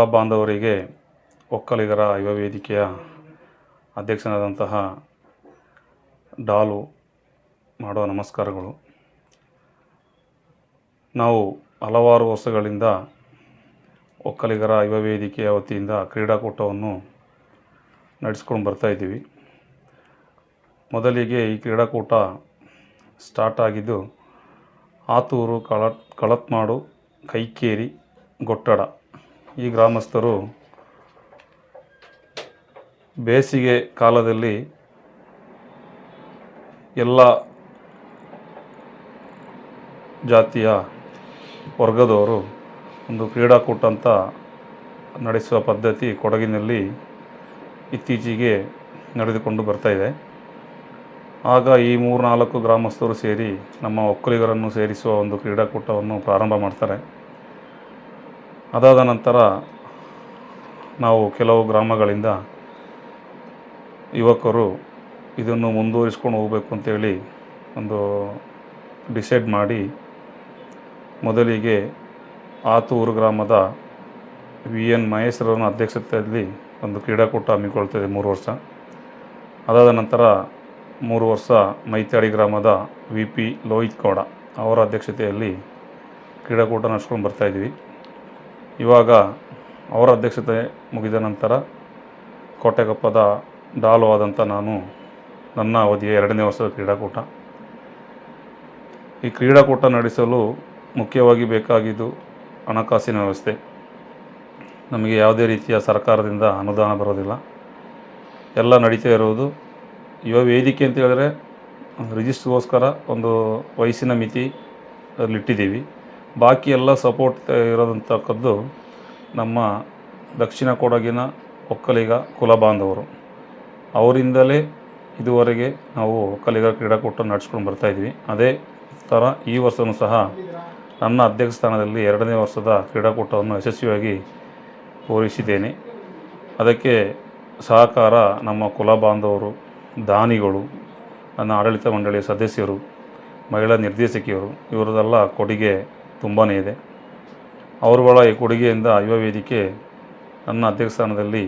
ಎಲ್ಲ ಬಾಂಧವರಿಗೆ ಒಕ್ಕಲಿಗರ ಯುವ ವೇದಿಕೆಯ ಅಧ್ಯಕ್ಷನಾದಂತಹ ಡಾಲು ಮಾಡುವ ನಮಸ್ಕಾರಗಳು. ನಾವು ಹಲವಾರು ವರ್ಷಗಳಿಂದ ಒಕ್ಕಲಿಗರ ಯುವ ವೇದಿಕೆಯ ವತಿಯಿಂದ ಕ್ರೀಡಾಕೂಟವನ್ನು ನಡೆಸ್ಕೊಂಡು ಬರ್ತಾಯಿದ್ದೀವಿ ಮೊದಲಿಗೆ ಈ ಕ್ರೀಡಾಕೂಟ ಸ್ಟಾರ್ಟ್ ಆಗಿದ್ದು, ಆತೂರು, ಕಳತ್, ಕಳತ್ಮಾಡು, ಕೈಕೇರಿ, ಗೊಟ್ಟಡ ಈ ಗ್ರಾಮಸ್ಥರು ಬೇಸಿಗೆ ಕಾಲದಲ್ಲಿ ಎಲ್ಲ ಜಾತಿಯ ವರ್ಗದವರು ಒಂದು ಕ್ರೀಡಾಕೂಟ ಅಂತ ನಡೆಸುವ ಪದ್ಧತಿ ಕೊಡಗಿನಲ್ಲಿ ಇತ್ತೀಚೆಗೆ ನಡೆದುಕೊಂಡು ಬರ್ತಾಯಿದೆ ಆಗ ಈ ಮೂರು ನಾಲ್ಕು ಗ್ರಾಮಸ್ಥರು ಸೇರಿ ನಮ್ಮ ಒಕ್ಕಲಿಗರನ್ನು ಸೇರಿಸುವ ಒಂದು ಕ್ರೀಡಾಕೂಟವನ್ನು ಪ್ರಾರಂಭ ಮಾಡ್ತಾರೆ. ಅದಾದ ನಂತರ ನಾವು ಕೆಲವು ಗ್ರಾಮಗಳಿಂದ ಯುವಕರು ಇದನ್ನು ಮುಂದುವರಿಸ್ಕೊಂಡು ಹೋಗಬೇಕು ಅಂತೇಳಿ ಒಂದು ಡಿಸೈಡ್ ಮಾಡಿ ಮೊದಲಿಗೆ ಆತೂರು ಗ್ರಾಮದ ವಿ ಎನ್ ಮಹೇಶ್ವರನ ಅಧ್ಯಕ್ಷತೆಯಲ್ಲಿ ಒಂದು ಕ್ರೀಡಾಕೂಟ ಹಮ್ಮಿಕೊಳ್ತದೆ ಮೂರು ವರ್ಷ. ಅದಾದ ನಂತರ ಮೂರು ವರ್ಷ ಮೈತಾಡಿ ಗ್ರಾಮದ ವಿ ಪಿ ಲೋಹಿತ್ ಗೌಡ ಅವರ ಅಧ್ಯಕ್ಷತೆಯಲ್ಲಿ ಕ್ರೀಡಾಕೂಟ ನಡೆಸ್ಕೊಂಡು ಬರ್ತಾಯಿದ್ವಿ ಇವಾಗ ಅವರ ಅಧ್ಯಕ್ಷತೆ ಮುಗಿದ ನಂತರ ಕೋಟೆಗೊಪ್ಪದ ಡಾಲು ಆದಂಥ ನಾನು ನನ್ನ ಅವಧಿಯ ಎರಡನೇ ವರ್ಷದ ಕ್ರೀಡಾಕೂಟ. ಈ ಕ್ರೀಡಾಕೂಟ ನಡೆಸಲು ಮುಖ್ಯವಾಗಿ ಬೇಕಾಗಿದ್ದು ಹಣಕಾಸಿನ ವ್ಯವಸ್ಥೆ. ನಮಗೆ ಯಾವುದೇ ರೀತಿಯ ಸರ್ಕಾರದಿಂದ ಅನುದಾನ ಬರೋದಿಲ್ಲ. ಎಲ್ಲ ನಡೀತಾ ಇರುವುದು. ಯುವ ವೇದಿಕೆ ಅಂತ ಹೇಳಿದ್ರೆ, ರಿಜಿಸ್ಟ್ರಿಗೋಸ್ಕರ ಒಂದು ವಯಸ್ಸಿನ ಮಿತಿ ಅಲ್ಲಿಟ್ಟಿದ್ದೀವಿ ಬಾಕಿ ಎಲ್ಲ ಸಪೋರ್ಟ್ ಇರೋದಂತಕ್ಕದ್ದು ನಮ್ಮ ದಕ್ಷಿಣ ಕೊಡಗಿನ ಒಕ್ಕಲಿಗ ಕುಲ ಬಾಂಧವರು. ಅವರಿಂದಲೇ ಇದುವರೆಗೆ ನಾವು ಒಕ್ಕಲಿಗ ಕ್ರೀಡಾಕೂಟ ನಡೆಸ್ಕೊಂಡು ಬರ್ತಾಯಿದ್ವಿ ಅದೇ ಥರ ಈ ವರ್ಷವೂ ಸಹ ನನ್ನ ಅಧ್ಯಕ್ಷ ಸ್ಥಾನದಲ್ಲಿ ಎರಡನೇ ವರ್ಷದ ಕ್ರೀಡಾಕೂಟವನ್ನು ಯಶಸ್ವಿಯಾಗಿ ಪೂರೈಸಿದ್ದೇನೆ. ಅದಕ್ಕೆ ಸಹಕಾರ ನಮ್ಮ ಕುಲ ಬಾಂಧವರು, ದಾನಿಗಳು, ನನ್ನ ಆಡಳಿತ ಮಂಡಳಿಯ ಸದಸ್ಯರು, ಮಹಿಳಾ ನಿರ್ದೇಶಕಿಯರು, ಇವರದೆಲ್ಲ ಕೊಡುಗೆ ತುಂಬಾ ಇದೆ. ಅವರುಗಳ ಈ ಕೊಡುಗೆಯಿಂದ ಯುವ ವೇದಿಕೆ ನನ್ನ ಅಧ್ಯಕ್ಷ ಸ್ಥಾನದಲ್ಲಿ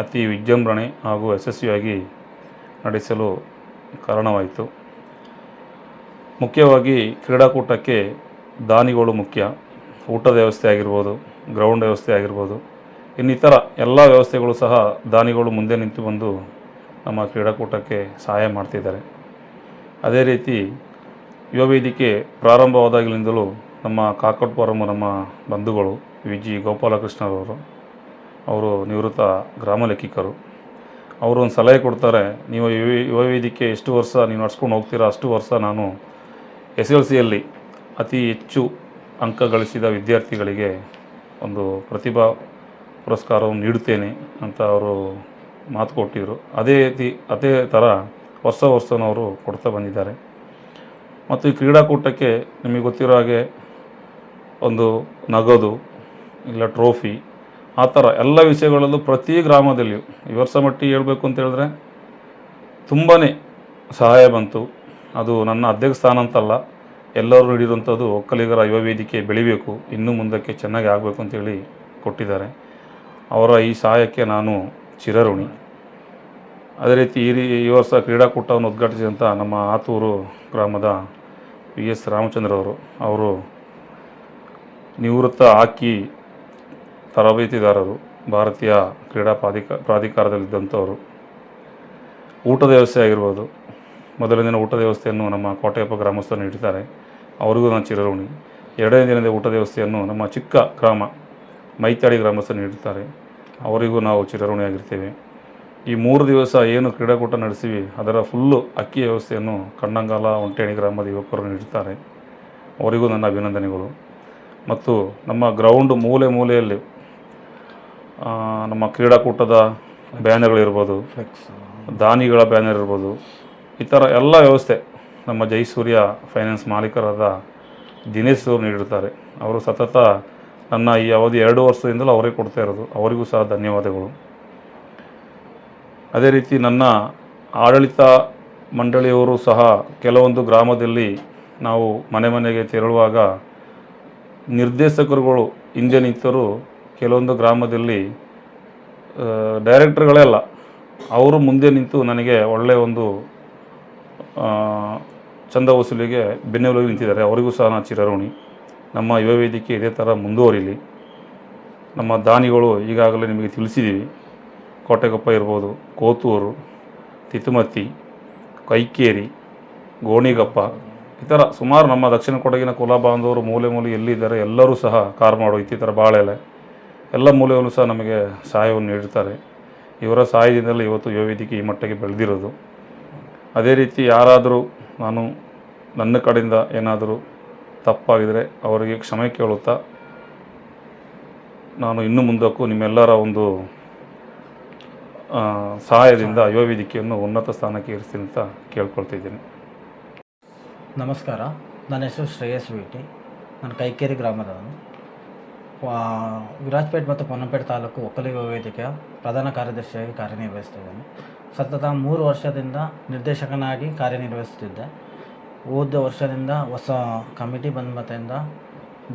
ಅತಿ ವಿಜೃಂಭಣೆ ಹಾಗೂ ಯಶಸ್ವಿಯಾಗಿ ನಡೆಸಲು ಕಾರಣವಾಯಿತು. ಮುಖ್ಯವಾಗಿ ಕ್ರೀಡಾಕೂಟಕ್ಕೆ ದಾನಿಗಳು ಮುಖ್ಯ. ಊಟದ ವ್ಯವಸ್ಥೆ ಆಗಿರ್ಬೋದು, ಗ್ರೌಂಡ್ ವ್ಯವಸ್ಥೆ ಆಗಿರ್ಬೋದು, ಇನ್ನಿತರ ಎಲ್ಲ ವ್ಯವಸ್ಥೆಗಳು ಸಹ ದಾನಿಗಳು ಮುಂದೆ ನಿಂತು ಬಂದು ನಮ್ಮ ಕ್ರೀಡಾಕೂಟಕ್ಕೆ ಸಹಾಯ ಮಾಡ್ತಿದ್ದಾರೆ. ಅದೇ ರೀತಿ ಯುವ ವೇದಿಕೆ ಪ್ರಾರಂಭವಾದಾಗಲಿಂದಲೂ ನಮ್ಮ ಕಾಕಟ್ಪುರಂ ನಮ್ಮ ಬಂಧುಗಳು ವಿ ಜಿ ಗೋಪಾಲಕೃಷ್ಣರವರು, ಅವರು ನಿವೃತ್ತ ಗ್ರಾಮ ಲೆಕ್ಕಿಕರು. ಅವರು ಒಂದು ಸಲಹೆ ಕೊಡ್ತಾರೆ, ನೀವು ಯುವ ಯುವ ವೇದಿಕೆ ಎಷ್ಟು ವರ್ಷ ನೀವು ನಡ್ಸ್ಕೊಂಡು ಹೋಗ್ತೀರಾ, ಅಷ್ಟು ವರ್ಷ ನಾನು ಎಸ್ ಎಲ್ ಸಿಯಲ್ಲಿ ಅತಿ ಹೆಚ್ಚು ಅಂಕ ಗಳಿಸಿದ ವಿದ್ಯಾರ್ಥಿಗಳಿಗೆ ಒಂದು ಪ್ರತಿಭಾ ಪುರಸ್ಕಾರವನ್ನು ನೀಡುತ್ತೇನೆ ಅಂತ ಅವರು ಮಾತು ಕೊಟ್ಟಿದ್ದರು ಅದೇ ರೀತಿ, ಅದೇ ಥರ ವರ್ಷ ವರ್ಷನವರು ಕೊಡ್ತಾ ಬಂದಿದ್ದಾರೆ. ಮತ್ತು ಈ ಕ್ರೀಡಾಕೂಟಕ್ಕೆ ನಿಮಗೆ ಗೊತ್ತಿರೋ ಹಾಗೆ ಒಂದು ನಗದು ಇಲ್ಲ ಟ್ರೋಫಿ, ಆ ಥರ ಎಲ್ಲ ವಿಷಯಗಳಲ್ಲೂ ಪ್ರತಿ ಗ್ರಾಮದಲ್ಲಿಯೂ ಈ ವರ್ಷ ಮಟ್ಟಿಗೆ ಹೇಳಬೇಕು ಅಂತ ಹೇಳಿದ್ರೆ ತುಂಬಾ ಸಹಾಯ ಬಂತು. ಅದು ನನ್ನ ಅಧ್ಯಕ್ಷ ಸ್ಥಾನ ಅಂತಲ್ಲ, ಎಲ್ಲರೂ ನೀಡಿರುವಂಥದ್ದು ಒಕ್ಕಲಿಗರ ಯುವ ವೇದಿಕೆ ಬೆಳಿಬೇಕು, ಇನ್ನೂ ಮುಂದಕ್ಕೆ ಚೆನ್ನಾಗಿ ಆಗಬೇಕು ಅಂತೇಳಿ ಕೊಟ್ಟಿದ್ದಾರೆ. ಅವರ ಈ ಸಹಾಯಕ್ಕೆ ನಾನು ಚಿರಋಣಿ. ಅದೇ ರೀತಿ ಈ ರೀ ಈ ವರ್ಷ ಕ್ರೀಡಾಕೂಟವನ್ನು ಉದ್ಘಾಟಿಸಿದಂಥ ನಮ್ಮ ಆತೂರು ಗ್ರಾಮದ ವಿ ಎಸ್ ರಾಮಚಂದ್ರವರು, ಅವರು ನಿವೃತ್ತ ಹಾಕಿ ತರಬೇತಿದಾರರು ಭಾರತೀಯ ಕ್ರೀಡಾ ಪ್ರಾಧಿಕ, ಪ್ರಾಧಿಕಾರದಲ್ಲಿದ್ದಂಥವರು. ಊಟದ ವ್ಯವಸ್ಥೆ ಆಗಿರ್ಬೋದು. ಮೊದಲನೇ ದಿನ ಊಟದ ವ್ಯವಸ್ಥೆಯನ್ನು ನಮ್ಮ ಕೋಟೆಯಪ್ಪ ಗ್ರಾಮಸ್ಥರು ನೀಡಿದ್ದಾರೆ. ಅವರಿಗೂ ನಾನು ಚಿರಋಣಿ. ಎರಡನೇ ದಿನದ ಊಟದ ವ್ಯವಸ್ಥೆಯನ್ನು ನಮ್ಮ ಚಿಕ್ಕ ಗ್ರಾಮ ಮೈತಾಡಿ ಗ್ರಾಮಸ್ಥರು ನೀಡುತ್ತಾರೆ ಅವರಿಗೂ ನಾವು ಚಿರಋಣಿಯಾಗಿರ್ತೇವೆ. ಈ ಮೂರು ದಿವಸ ಏನು ಕ್ರೀಡಾಕೂಟ ನಡೆಸಿವಿ, ಅದರ ಫುಲ್ಲು ಅಕ್ಕಿ ವ್ಯವಸ್ಥೆಯನ್ನು ಕಣ್ಣಂಗಾಲ ಒಂಟೇಣಿ ಗ್ರಾಮದ ಯುವಕರು ನೀಡುತ್ತಾರೆ ಅವರಿಗೂ ನನ್ನ ಅಭಿನಂದನೆಗಳು. ಮತ್ತು ನಮ್ಮ ಗ್ರೌಂಡ್ ಮೂಲೆ ಮೂಲೆಯಲ್ಲಿ ನಮ್ಮ ಕ್ರೀಡಾಕೂಟದ ಬ್ಯಾನರ್ಗಳಿರ್ಬೋದು ದಾನಿಗಳ ಬ್ಯಾನರ್ ಇರ್ಬೋದು ಈ ಥರ ಎಲ್ಲ ವ್ಯವಸ್ಥೆ ನಮ್ಮ ಜೈಸೂರ್ಯ ಫೈನಾನ್ಸ್ ಮಾಲೀಕರಾದ ದಿನೇಶ್ ಅವರು ನೀಡಿರ್ತಾರೆ. ಅವರು ಸತತ ನನ್ನ ಈ ಅವಧಿ ಎರಡು ವರ್ಷದಿಂದಲೂ ಅವರಿಗೆ ಕೊಡ್ತಾ ಇರೋದು. ಅವರಿಗೂ ಸಹ ಧನ್ಯವಾದಗಳು. ಅದೇ ರೀತಿ ನನ್ನ ಆಡಳಿತ ಮಂಡಳಿಯವರು ಸಹ ಕೆಲವೊಂದು ಗ್ರಾಮದಲ್ಲಿ ನಾವು ಮನೆ ಮನೆಗೆ ತೆರಳುವಾಗ ನಿರ್ದೇಶಕರುಗಳು ಹಿಂದೆ ಕೆಲವೊಂದು ಗ್ರಾಮದಲ್ಲಿ ಡೈರೆಕ್ಟರ್ಗಳೇ ಅಲ್ಲ. ಅವರು ಮುಂದೆ ನಿಂತು ನನಗೆ ಒಳ್ಳೆಯ ಒಂದು ಚಂದ ವಸೂಲಿಗೆ ಬೆನ್ನೆಲುಬು ನಿಂತಿದ್ದಾರೆ. ಅವರಿಗೂ ಸಹ ನಾನು ಚಿರಋಣಿ. ನಮ್ಮ ಯುವ ವೇದಿಕೆ ಇದೇ ಥರ ಮುಂದುವರಿಲಿ. ನಮ್ಮ ದಾನಿಗಳು ಈಗಾಗಲೇ ನಿಮಗೆ ತಿಳಿಸಿದ್ದೀವಿ. ಕೋಟೆಗೊಪ್ಪ ಇರ್ಬೋದು, ಕೋತೂರು ತಿತುಮತಿ ಕೈಕೇರಿ, ಗೋಣಿಗಪ್ಪ ಈ ಸುಮಾರು ನಮ್ಮ ದಕ್ಷಿಣ ಕೊಡಗಿನ ಕುಲ ಬಾಂಧವರು ಮೂಲೆ ಮೂಲೆ ಎಲ್ಲಿದ್ದಾರೆ ಎಲ್ಲರೂ ಸಹ ಕಾರ್ಮಾಡು ಇತ್ತೀತರ ಬಾಳೆಲೆ ಎಲ್ಲ ಮೂಲೆಯಲ್ಲೂ ಸಹ ನಮಗೆ ಸಹಾಯವನ್ನು ನೀಡುತ್ತಾರೆ ಇವರ ಸಹಾಯದಿಂದಲೇ ಇವತ್ತು ಯುವ ಈ ಮಟ್ಟಿಗೆ ಬೆಳೆದಿರೋದು. ಅದೇ ರೀತಿ ಯಾರಾದರೂ ನಾನು ನನ್ನ ಕಡೆಯಿಂದ ಏನಾದರೂ ತಪ್ಪಾಗಿದರೆ ಅವರಿಗೆ ಕ್ಷಮೆ ಕೇಳುತ್ತಾ ನಾನು ಇನ್ನು ಮುಂದಕ್ಕೂ ನಿಮ್ಮೆಲ್ಲರ ಒಂದು ಸಹಾಯದಿಂದ ಯುವ ವೇದಿಕೆಯನ್ನು ಉನ್ನತ ಸ್ಥಾನಕ್ಕೆ ಇರಿಸ್ತೀನಿ ಅಂತ ಕೇಳ್ಕೊಳ್ತಿದ್ದೀನಿ ನಮಸ್ಕಾರ. ನನ್ನ ಹೆಸರು ಶ್ರೇಯಸ್ ವಿಟಿ. ನಾನು ಕೈಕೇರಿ ಗ್ರಾಮದವನು. ವಿರಾಜ್ಪೇಟ್ ಮತ್ತು ಪೊನ್ನಂಪೇಟೆ ತಾಲೂಕು ಒಕ್ಕಲಿಗ ವೇದಿಕೆಯ ಪ್ರಧಾನ ಕಾರ್ಯದರ್ಶಿಯಾಗಿ ಕಾರ್ಯನಿರ್ವಹಿಸ್ತಿದ್ದೇನೆ ಸತತ ಮೂರು ವರ್ಷದಿಂದ ನಿರ್ದೇಶಕನಾಗಿ ಕಾರ್ಯನಿರ್ವಹಿಸುತ್ತಿದ್ದೆ. ಹೋದ ವರ್ಷದಿಂದ ಹೊಸ ಕಮಿಟಿ ಬಂದ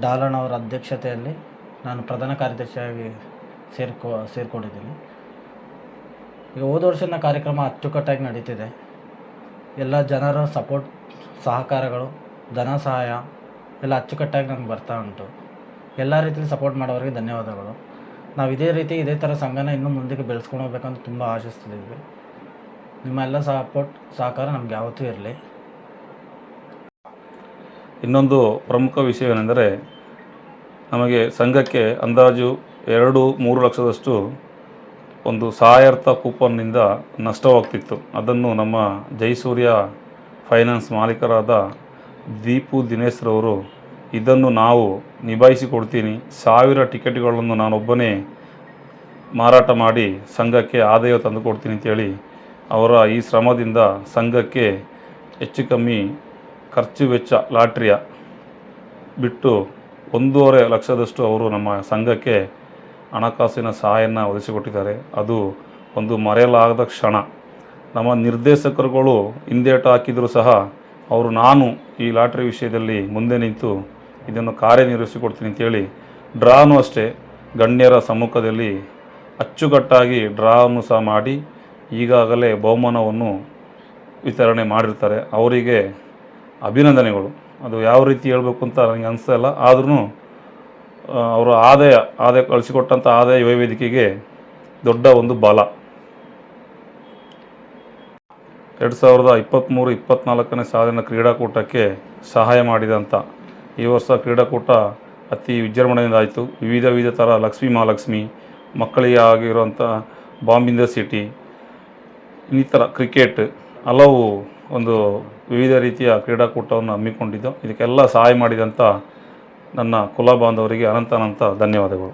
ಡಾಲನ್ ಅವರ ಅಧ್ಯಕ್ಷತೆಯಲ್ಲಿ ನಾನು ಪ್ರಧಾನ ಕಾರ್ಯದರ್ಶಿಯಾಗಿ ಸೇರ್ಕೊ, ಸೇರಿಕೊಂಡಿದ್ದೀನಿ. ಈಗ ಹೋದ ವರ್ಷದ ಕಾರ್ಯಕ್ರಮ ಅಚ್ಚುಕಟ್ಟಾಗಿ ನಡೀತಿದೆ. ಎಲ್ಲ ಜನರ ಸಪೋರ್ಟ್ ಸಹಕಾರಗಳು, ಧನ ಸಹಾಯ ಎಲ್ಲ ಅಚ್ಚುಕಟ್ಟಾಗಿ ನಮ್ಗೆ ಬರ್ತಾ ಉಂಟು. ಎಲ್ಲ ರೀತಿಯಲ್ಲಿ ಸಪೋರ್ಟ್ ಮಾಡೋರಿಗೆ ಧನ್ಯವಾದಗಳು. ನಾವು ಇದೇ ರೀತಿ ಇದೇ ಥರ ಸಂಘನ ಇನ್ನೂ ಮುಂದಕ್ಕೆ ಬೆಳೆಸ್ಕೊಂಡು ಹೋಗ್ಬೇಕಂತ ತುಂಬ ಆಶಿಸ್ತಿದ್ದೀವಿ ನಿಮ್ಮ ಎಲ್ಲ ಸಪೋರ್ಟ್ ಸಹಕಾರ ನಮ್ಗೆ ಯಾವತ್ತೂ ಇರಲಿ. ಇನ್ನೊಂದು ಪ್ರಮುಖ ವಿಷಯವೇನೆಂದರೆ, ನಮಗೆ ಸಂಘಕ್ಕೆ ಅಂದಾಜು ಎರಡು ಮೂರು ಲಕ್ಷದಷ್ಟು ಒಂದು ಸಹಾಯಾರ್ಥ ಕೂಪನ್ನಿಂದ ನಷ್ಟವಾಗ್ತಿತ್ತು. ಅದನ್ನು ನಮ್ಮ ಜೈಸೂರ್ಯ ಫೈನಾನ್ಸ್ ಮಾಲೀಕರಾದ ದೀಪು ದಿನೇಶ್ರವರು ಇದನ್ನು ನಾವು ನಿಭಾಯಿಸಿಕೊಡ್ತೀನಿ. ಸಾವಿರ ಟಿಕೆಟ್ಗಳನ್ನು ನಾನೊಬ್ಬನೇ ಮಾರಾಟ ಮಾಡಿ ಸಂಘಕ್ಕೆ ಆದಾಯ ತಂದುಕೊಡ್ತೀನಿ ಅಂತೇಳಿ ಅವರ ಈ ಶ್ರಮದಿಂದ ಸಂಘಕ್ಕೆ ಹೆಚ್ಚು ಕಮ್ಮಿ ಖರ್ಚು ವೆಚ್ಚ ಲಾಟ್ರಿಯ ಬಿಟ್ಟು ಒಂದೂವರೆ ಲಕ್ಷದಷ್ಟು ಅವರು ನಮ್ಮ ಸಂಘಕ್ಕೆ ಹಣಕಾಸಿನ ಸಹಾಯನ ಒದಗಿಸಿಕೊಟ್ಟಿದ್ದಾರೆ. ಅದು ಒಂದು ಮರೆಯಲಾಗದ ಕ್ಷಣ. ನಮ್ಮ ನಿರ್ದೇಶಕರುಗಳು ಹಿಂದೇಟು ಹಾಕಿದರೂ ಸಹ ಅವರು ನಾನು ಈ ಲಾಟ್ರಿ ವಿಷಯದಲ್ಲಿ ಮುಂದೆ ನಿಂತು ಇದನ್ನು ಕಾರ್ಯನಿರ್ವಹಿಸಿಕೊಡ್ತೀನಿ ಅಂತೇಳಿ ಡ್ರಾನು ಅಷ್ಟೇ ಗಣ್ಯರ ಸಮ್ಮುಖದಲ್ಲಿ ಅಚ್ಚುಕಟ್ಟಾಗಿ ಡ್ರಾವನ್ನು ಸಹ ಮಾಡಿ ಈಗಾಗಲೇ ಬಹುಮಾನವನ್ನು ವಿತರಣೆ ಮಾಡಿರ್ತಾರೆ. ಅವರಿಗೆ ಅಭಿನಂದನೆಗಳು. ಅದು ಯಾವ ರೀತಿ ಹೇಳಬೇಕು ಅಂತ ನನಗೆ ಅನಿಸ್ತಾಯಿಲ್ಲ ಆದ್ರೂ ಅವರ ಆದಾಯ ಆದಾಯ ಕಳಿಸಿಕೊಟ್ಟಂಥ ಆದಾಯ ವೈವೇದಿಕೆಗೆ ವೇದಿಕೆಗೆ ದೊಡ್ಡ ಒಂದು ಬಲ. ಎರಡು ಸಾವಿರದ ಇಪ್ಪತ್ತ್ಮೂರು ಇಪ್ಪತ್ತ್ನಾಲ್ಕನೇ ಸಾಲಿನ ಕ್ರೀಡಾಕೂಟಕ್ಕೆ ಸಹಾಯ ಮಾಡಿದಂಥ ಈ ವರ್ಷ ಕ್ರೀಡಾಕೂಟ ಅತಿ ವಿಜೃಂಭಣೆಯಿಂದ ಆಯಿತು. ವಿವಿಧ ವಿವಿಧ ಥರ ಲಕ್ಷ್ಮೀ ಮಹಾಲಕ್ಷ್ಮಿ, ಮಕ್ಕಳಿಗೆ ಆಗಿರುವಂಥ ಬಾಂಬಿಂದ ಸಿಟಿ, ಇನ್ನಿತರ ಕ್ರಿಕೆಟ್, ಹಲವು ಒಂದು ವಿವಿಧ ರೀತಿಯ ಕ್ರೀಡಾಕೂಟವನ್ನು ಹಮ್ಮಿಕೊಂಡಿದ್ದು. ಇದಕ್ಕೆಲ್ಲ ಸಹಾಯ ಮಾಡಿದಂಥ ನನ್ನ ಕುಲ ಬಾಂಧವರಿಗೆ ಅನಂತ ಅನಂತ ಧನ್ಯವಾದಗಳು.